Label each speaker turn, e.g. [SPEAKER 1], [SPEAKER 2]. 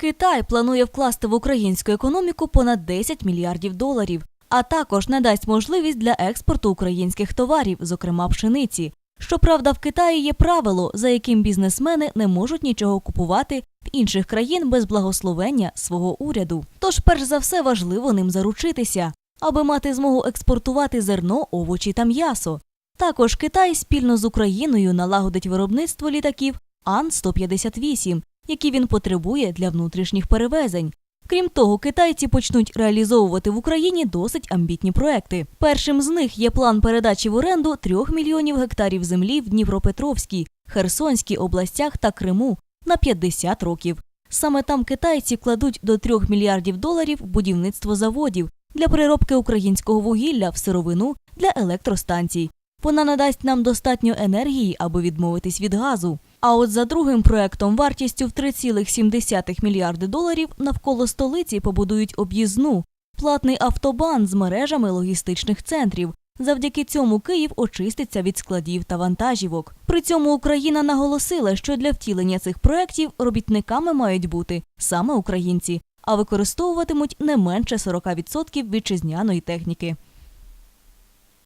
[SPEAKER 1] Китай планує вкласти в українську економіку понад 10 мільярдів доларів, а також надасть можливість для експорту українських товарів, зокрема пшениці. Щоправда, в Китаї є правило, за яким бізнесмени не можуть нічого купувати в інших країн без благословення свого уряду. Тож, перш за все, важливо ним заручитися, аби мати змогу експортувати зерно, овочі та м'ясо. Також Китай спільно з Україною налагодить виробництво літаків Ан-158, які він потребує для внутрішніх перевезень. Крім того, китайці почнуть реалізовувати в Україні досить амбітні проекти. Першим з них є план передачі в оренду 3 мільйонів гектарів землі в Дніпропетровській, Херсонській областях та Криму на 50 років. Саме там китайці кладуть до 3 мільярдів доларів в будівництво заводів для переробки українського вугілля в сировину для електростанцій. Вона надасть нам достатньо енергії, аби відмовитись від газу. А от за другим проектом вартістю в 3,7 мільярди доларів навколо столиці побудують об'їзну платний автобан з мережами логістичних центрів. Завдяки цьому Київ очиститься від складів та вантажівок. При цьому Україна наголосила, що для втілення цих проєктів робітниками мають бути саме українці, а використовуватимуть не менше 40% вітчизняної техніки.